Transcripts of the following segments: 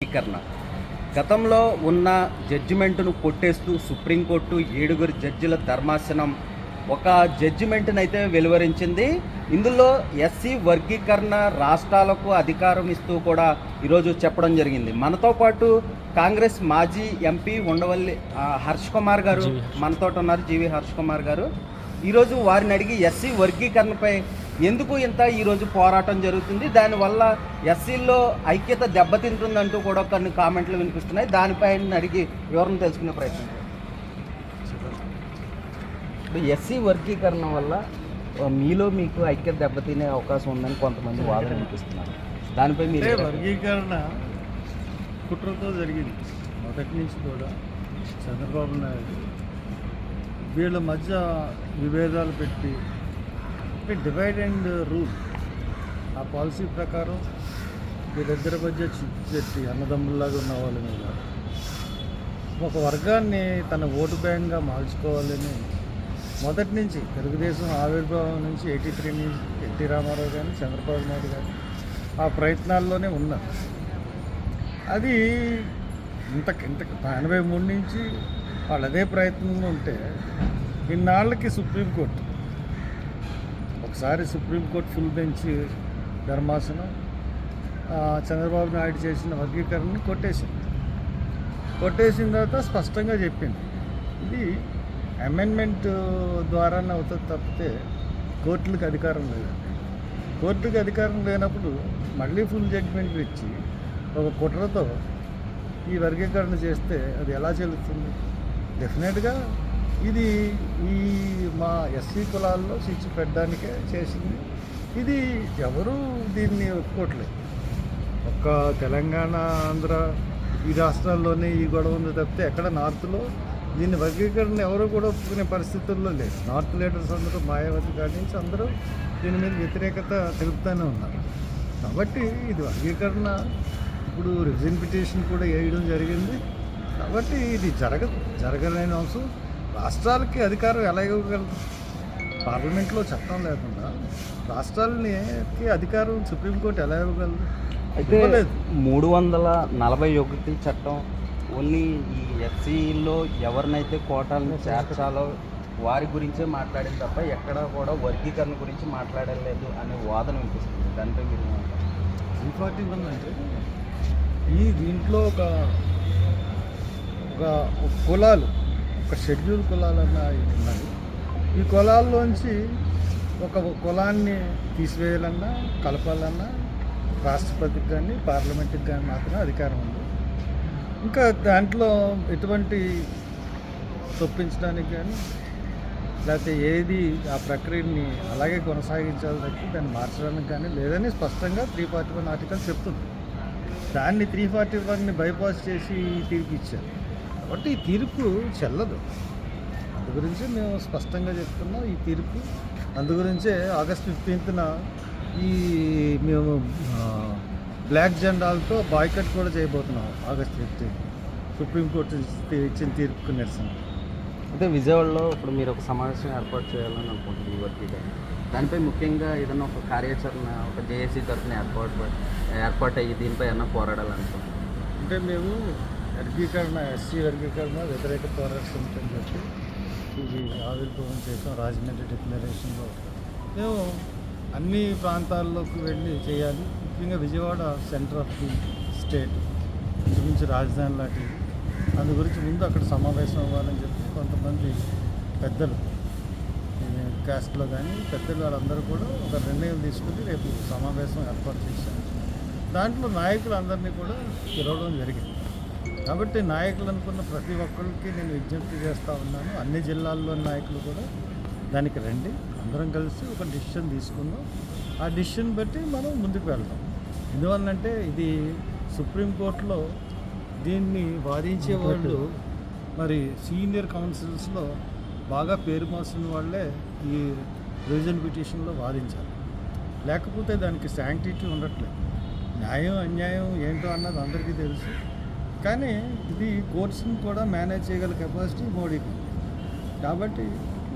వర్గీకరణ గతంలో ఉన్న జడ్జిమెంట్ను కొట్టేస్తూ సుప్రీంకోర్టు ఏడుగురు జడ్జిల ధర్మాసనం ఒక జడ్జిమెంట్ని అయితే వెలువరించింది. ఇందులో ఎస్సీ వర్గీకరణ రాష్ట్రాలకు అధికారం ఇస్తూ కూడా ఈరోజు చెప్పడం జరిగింది. మనతో పాటు కాంగ్రెస్ మాజీ ఎంపీ ఉండవల్లి హర్ష్ కుమార్ గారు మనతో ఉన్నారు. జీవి హర్ష్ కుమార్ గారు. ఈరోజు వారిని అడిగి ఎస్సీ వర్గీకరణపై ఎందుకు ఇంత ఈరోజు పోరాటం జరుగుతుంది? దానివల్ల ఎస్సీల్లో ఐక్యత దెబ్బతింటుందంటూ కూడా కొన్ని కామెంట్లు వినిపిస్తున్నాయి. దానిపై ఆయన అడిగి వివరణ తెలుసుకునే ప్రయత్నం ఎస్సీ వర్గీకరణ వల్ల మీలో మీకు ఐక్యత దెబ్బతినే అవకాశం ఉందని కొంతమంది వాదన వినిపిస్తున్నారు. దానిపై మీరు వర్గీకరణ కుట్రతో జరిగింది. మొదటి నుంచి కూడా చంద్రబాబు నాయుడు వీళ్ళ మధ్య విభేదాలు పెట్టి డివైడ్ అండ్ రూల్ ఆ పాలసీ ప్రకారం వీళ్ళిద్దరి మధ్య చిచ్చు అన్నదమ్ముల్లాగా ఉన్న వాళ్ళ మీద ఒక వర్గాన్ని తన ఓటు బ్యాంక్గా మార్చుకోవాలని మొదటి నుంచి తెలుగుదేశం ఆవిర్భావం నుంచి ఎయిటీ త్రీ నుంచి ఎన్టీ రామారావు కానీ చంద్రబాబు నాయుడు కానీ ఆ ప్రయత్నాల్లోనే ఉన్నారు. అది ఇంత ఇంత ఎనభై మూడు నుంచి వాళ్ళు అదే ప్రయత్నంలో ఉంటే ఇన్నాళ్ళకి సుప్రీంకోర్టు ఒకసారి సుప్రీంకోర్టు ఫుల్ బెంచ్ ధర్మాసనం చంద్రబాబు నాయుడు చేసిన వర్గీకరణని కొట్టేసింది. కొట్టేసిన తర్వాత స్పష్టంగా చెప్పింది. ఇది అమెండ్మెంట్ ద్వారానే అవుతుంది తప్పితే కోర్టులకు అధికారం లేదు. కోర్టుకి అధికారం లేనప్పుడు మళ్ళీ ఫుల్ జడ్జిమెంట్ ఇచ్చి ఒక కుట్రతో ఈ వర్గీకరణ చేస్తే అది ఎలా చెల్లుతుంది? డెఫినెట్గా ఇది ఈ మా ఎస్సీ కులాల్లో స్విచ్ పెట్టడానికే చేసింది. ఇది ఎవరు దీన్ని ఒప్పుకోవట్లేదు ఒక్క తెలంగాణ ఆంధ్ర ఈ రాష్ట్రాల్లోనే ఈ గొడవ ఉంది తప్పితే ఎక్కడ నార్త్లో దీన్ని వర్గీకరణ ఎవరు కూడా ఒప్పుకునే పరిస్థితుల్లో లేదు. నార్త్ లీడర్స్ అందరూ మాయావతి కాడి నుంచి అందరూ దీని మీద వ్యతిరేకత తెలుపుతూనే ఉన్నారు. కాబట్టి ఇది వర్గీకరణ. ఇప్పుడు రిజన్ పిటిషన్ కూడా వేయడం జరిగింది. కాబట్టి ఇది జరగదు. జరగలేని అంశం. రాష్ట్రాలకి అధికారం ఎలా ఇవ్వగలదు పార్లమెంట్లో చట్టం లేకుండా రాష్ట్రాలని అధికారం సుప్రీంకోర్టు ఎలా ఇవ్వగలదు అయితే. మూడు వందల నలభై ఒకటి చట్టం ఓన్లీ ఈ ఎస్సీలో ఎవరినైతే కోటాలను చేర్చాలో వారి గురించే మాట్లాడింది తప్ప ఎక్కడ కూడా వర్గీకరణ గురించి మాట్లాడలేదు అనే వాదన వినిపిస్తుంది దానిపై మీరు? త్రీ ఫార్టీ వన్ అంటే ఈ దీంట్లో ఒక ఒక కులాలు ఒక షెడ్యూల్ కులాలు అన్నవి ఉన్నాయి ఈ కులాల్లోంచి ఒక కులాన్ని తీసివేయాలన్నా కలపాలన్నా రాష్ట్రపతికి కానీ పార్లమెంట్కి కానీ మాత్రమే అధికారం ఉంది. ఇంకా దాంట్లో ఎటువంటి చొప్పించడానికి కానీ లేకపోతే ఏది ఆ ప్రక్రియని అలాగే కొనసాగించాలి తప్పి దాన్ని మార్చడానికి కానీ లేదని స్పష్టంగా త్రీ ఫార్టీ వన్ ఆర్టికల్ చెప్తుంది. దాన్ని త్రీ ఫార్టీ వన్ని బైపాస్ చేసి ఈ తీర్పు ఇచ్చారు. కాబట్టి ఈ తీర్పు చెల్లదు. అందు గురించి మేము స్పష్టంగా చెప్తున్నాం ఈ తీర్పు. అందు గురించే ఆగస్ట్ ఫిఫ్టీన్త్న ఈ మేము బ్లాక్ జెండాలతో బాయ్కట్ కూడా చేయబోతున్నాం ఆగస్ట్ ఫిఫ్టీన్త్ సుప్రీంకోర్టు ఇచ్చి- ఇచ్చిన తీర్పుకు నిరసన. అయితే విజయవాడలో ఇప్పుడు మీరు ఒక సమావేశం ఏర్పాటు చేయాలని అనుకుంటుంది ఈ వర్గీకరణ దానిపై ముఖ్యంగా ఏదైనా ఒక కార్యాచరణ ఒక జేఏసీ తరఫున ఏర్పాటు ఏర్పాటు అయ్యి దీనిపై ఏమన్నా పోరాడాలనుకుంటున్నాం అంటే మేము వర్గీకరణ ఎస్సీ వర్గీకరణ వ్యతిరేక పోరాట సమితి అని చెప్పి ఇది ఆవిర్భావం చేసాం రాజమండ్రి డిక్లరేషన్లో. మేము అన్ని ప్రాంతాల్లోకి వెళ్ళి చేయాలి. ముఖ్యంగా Vijayawada centre of the state గురించి రాజధాని లాంటివి అందు గురించి ముందు అక్కడ సమావేశం అవ్వాలని చెప్పి కొంతమంది పెద్దలు కాస్ట్లో క్యాస్ట్లో కానీ పెద్దలు వాళ్ళందరూ కూడా ఒక నిర్ణయం తీసుకుని రేపు సమావేశం ఏర్పాటు చేశారు. దాంట్లో నాయకులందరినీ కూడా పిలవడం జరిగింది. కాబట్టి నాయకులు అనుకున్న ప్రతి ఒక్కరికి నేను విజ్ఞప్తి చేస్తూ ఉన్నాను. అన్ని జిల్లాల్లో నాయకులు కూడా దానికి రండి. అందరం కలిసి ఒక డిసిషన్ తీసుకుందాం. ఆ డిసిషన్ బట్టి మనం ముందుకు వెళ్దాం. ఎందువల్లంటే ఇది సుప్రీంకోర్టులో దీన్ని వాదించే వాళ్ళు మరి సీనియర్ కౌన్సిల్స్లో బాగా పేరు మోసిన వాళ్ళే ఈ రివిజన్ పిటిషన్లో వాదించాలి. లేకపోతే దానికి శాంక్టిటీ ఉండట్లేదు. న్యాయం అన్యాయం ఏంటో అన్నది అందరికీ తెలుసు. కానీ ఇది కోర్ట్స్ని కూడా మేనేజ్ చేయగల కెపాసిటీ మోడీకి. కాబట్టి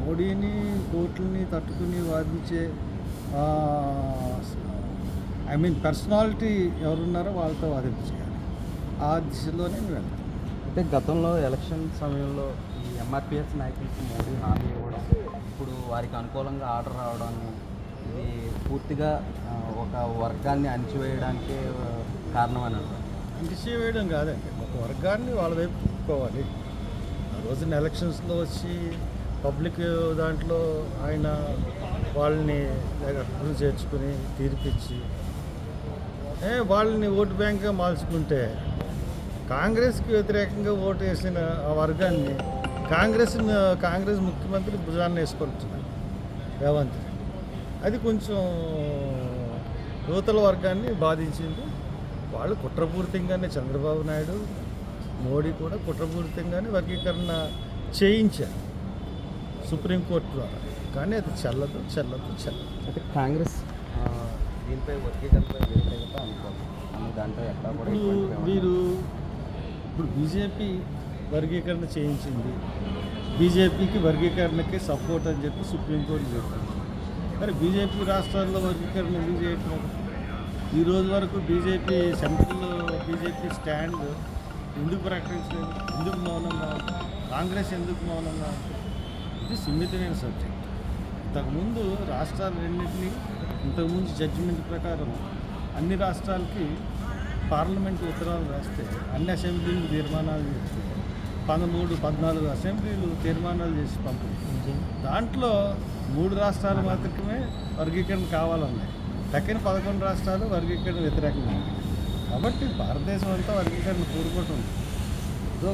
మోడీని కోర్టుని తట్టుకుని వాదించే ఐ మీన్ పర్సనాలిటీ ఎవరున్నారో వాళ్ళతో వాదించేయాలి ఆ దిశలోనే వెళ్తాం అంటే గతంలో ఎలక్షన్ సమయంలో ఈ ఎంఆర్పిఎస్ నాయకులకి మోడీ హామీ ఇవ్వడం ఇప్పుడు వారికి అనుకూలంగా ఆర్డర్ రావడం ఇది పూర్తిగా ఒక వర్గాన్ని అణిచివేయడానికే కారణం అని అంటారు. ఇంటిసీ వేయడం కాదండి. వర్గాన్ని వాళ్ళ వైపు తిప్పుకోవాలి. ఆ రోజున ఎలక్షన్స్లో వచ్చి పబ్లిక్ దాంట్లో ఆయన వాళ్ళని అర్థం చేర్చుకుని తీర్పిచ్చి ఏ వాళ్ళని ఓటు బ్యాంక్గా మార్చుకుంటే కాంగ్రెస్కి వ్యతిరేకంగా ఓటు వేసిన ఆ వర్గాన్ని కాంగ్రెస్ కాంగ్రెస్ ముఖ్యమంత్రి భుజాన్ని వేసుకుంటున్నారు రేవంత్ అది కొంచెం యువతల వర్గాన్ని బాధించింది. వాళ్ళు కుట్రపూరితంగానే చంద్రబాబు నాయుడు మోడీ కూడా కుట్రపూరితంగానే వర్గీకరణ చేయించారు సుప్రీంకోర్టు ద్వారా. కానీ అది చెల్లదు చెల్లదు చెల్లదు. అంటే కాంగ్రెస్ దీనిపై వర్గీకరణపై అని దాంట్లో ఎక్కడ కూడా మీరు ఇప్పుడు బీజేపీ వర్గీకరణ చేయించింది. బీజేపీకి వర్గీకరణకి సపోర్ట్ అని చెప్పి సుప్రీంకోర్టు చెప్పింది మరి బీజేపీ రాష్ట్రాల్లో వర్గీకరణ ఎందుకు చేయట్లేదు? ఈ రోజు వరకు బీజేపీ సెంట్రల్ బీజేపీ స్టాండ్ ఎందుకు ప్రకటించలేదు? ఎందుకు మౌనంగా? కాంగ్రెస్ ఎందుకు మౌనంగా? ఇది సున్నితమైన సబ్జెక్ట్. ఇంతకుముందు రాష్ట్రాలు రెండింటినీ ఇంతకుముందు జడ్జిమెంట్ ప్రకారం అన్ని రాష్ట్రాలకి పార్లమెంట్ ఉత్తరాలు రాస్తే అన్ని అసెంబ్లీలు తీర్మానాలు చేస్తే పదమూడు పద్నాలుగు అసెంబ్లీలు తీర్మానాలు చేసి పంపింది దాంట్లో మూడు రాష్ట్రాలు మాత్రమే వర్గీకరణ కావాలన్నాయి. తక్కిన పదకొండు రాష్ట్రాలు వర్గీకరణ వ్యతిరేకంగా కాబట్టి భారతదేశం అంతా వర్గీకరణ కోరుకుంటుంది. ఏదో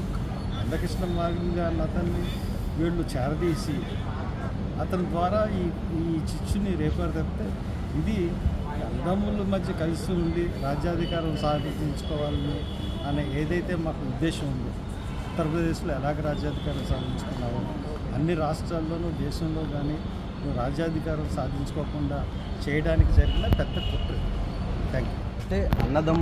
అందకృష్ణ మార్గంగా అతన్ని వీళ్ళు చేరదీసి అతని ద్వారా ఈ ఈ చిచ్చుని రేపారు తప్పితే ఇది అందముల మధ్య కలిసి ఉండి రాజ్యాధికారం సాధించుకోవాలని అనే ఏదైతే మాకు ఉద్దేశం ఉందో ఉత్తరప్రదేశ్లో ఎలాగ రాజ్యాధికారం సాధించుకున్నామో అన్ని రాష్ట్రాల్లోనూ దేశంలో కానీ రాజ్యాధికారం సాధించుకోకుండా చేయడానికి జరిగిన పెద్ద కుట్ర థ్యాంక్ యూ అంటే అన్నదమ్ము